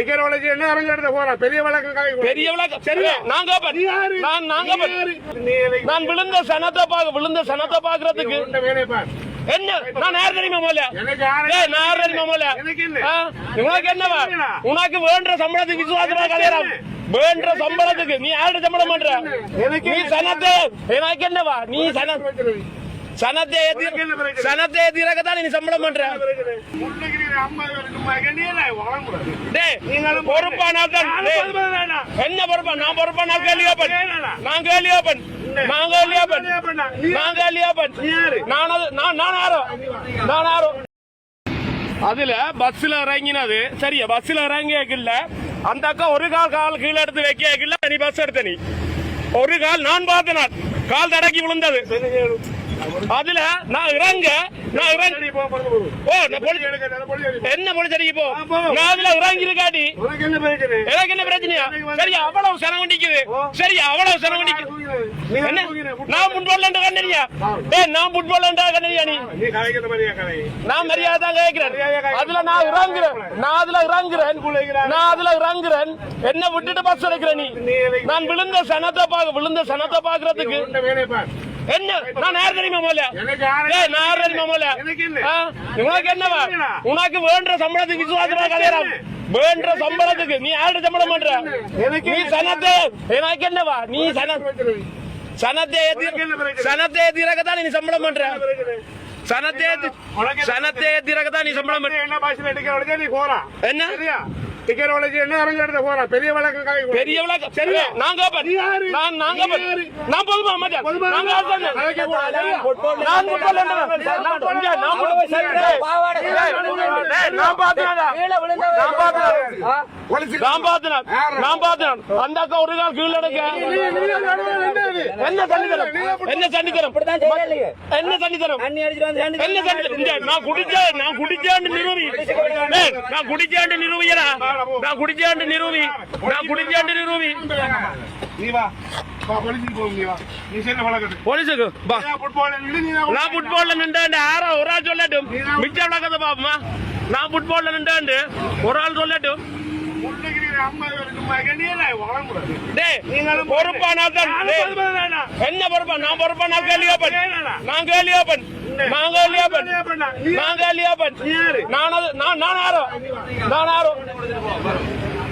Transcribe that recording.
Ticket உழைச்சி என்ன இறங்க எடுத்து போறேன் பெரிய வழக்கு பெரிய விளக்கம் சரியா? நான் கேப்பேன். நீ யாரு? நான் நான் நீ கேப்பேன். யாரு? நீ எதை- நான் விழுந்த சனத்தை பாக்க விழுந்த சனத்தை பாக்குறதுக்கு. என்ன? நான் யார் தெரியுமா ஏய், நான் யார் தெரியுமா? உனக்கு என்னவா? உனக்கு வேண்ட சம்பளத்துக்கு விசுவாசமா கல்யாணம். வேண்ட சம்பளத்துக்கு நீ யார்கிட்ட சம்பளம் பண்ற? நீ? சனத்தை எனக்கு என்னவா? நீ சன சனத்தை ஏத்தி? சனத்தை ஏத்திரக்கத்தான் நீ சம்பளம் பண்ற. முன்னகிரி ஐம்பது பேருக்கு மகனே வழங்குறது டேய் நீங்களும் பொறுப்பானா தான். என்ன பொறுப்பா? நான் பொறுப்பா? நான் கேள்வியாப்பன். நான் கேள்வியாப்பன் நான் கேள்வியாப்பன் நான் கேள்வியாப்பன்? நான் நான் யாரோ? நான் யாரோ? அதுல பஸ்ல இறங்கினது. சரியா பஸ்ல இறங்கியக்கில்ல அந்த அக்கா ஒரு கால் கால் கீழே எடுத்து வைக்கல நீ பஸ் எடுத்த நீ. ஒரு கால் நான் பார்த்தேன் நான். கால் தடக்கி விழுந்தது. அதுல நான் இறங்க இறங்க. ஓ என்ன அடிக்க போ. நான் அதுல இறங்கி? எனக்கு பிரச்சனையா? சரி அவ்வளவு சனம் நிக்குது சரி அவ்வளவு சனம் நிக்குது. நான் ஃபுட்பால் கண்டறியா? டேய் நான் ஃபுட்பால் கண்டறியா நீ? நான் மரியாதை தான் கேட்கிறேன். அதுல நான் இறங்குறேன். நான் அதுல இறங்குறேன். நான் அதுல இறங்குறேன். என்ன விட்டுட்டு பஸ் எடுக்கிற நீ. நான் விழுந்த சனத்தை பாக்க விழுந்த சனத்தை பாக்குறதுக்கு. என்ன? நான் யார் தெரியுமா ஏய், நான் யார் தெரியுமா. ஆ? உனக்கு என்னவா? உனக்கு வேண்ட சம்பளத்துக்கு விசுவாசமா கல்யாணம். வேண்ட சம்பளத்துக்கு. நீ யார்கிட்ட சம்பளம் பண்ற? நீ சனத்தை எனக்கு என்னவா? நீ சன. சனத்தை ஏத்தி? சனத்தை ஏத்திரக்கத்தான் நீ சம்பளம் பண்ற. பிரச்சனை. சனத்தை ஏத்தி சனத்தை ஏத்திரக்கத்தான் நீ சம்பளம் பண்ற என்ன என்ன? சரியா? டிக்கெட் உடைச்சு என்ன இறங்க எடுத்து போறா பெரிய வழக்கு பெரிய விளக்கம் சரியா? நான் கேப்பேன் நீ யாரு? நான் நான் நீ கேப்பேன் யாரு? நான் பொதுமா மச்சான். கலைக்க கூடாது. நான் ஃபுட்பால் நான் நான் நான் பார்த்தேன்டா. நான் அந்த அக்கா ஒரு கால் கீழே என்ன என்ன சன்னிதரம் என்ன இந்த நான் குடிச்ச நான் குடிச்சாண்டு நிரூபி. நான் நிரூபி நிரூபி. நீ வா. போலீஸுக்கு பா ஃபுட்பால் நீ நான் ஃபுட்பால்ல நின்றாண்டு என்ன? பொறுப்பா? நான் பொறுப்பா நான் நான் கேள்வியாப்பன் நான் கேள்வியாப்பன் நான் கேள்வியாப்பன் நான் அது- நான் நான் யாரோ? நான் யாரோ?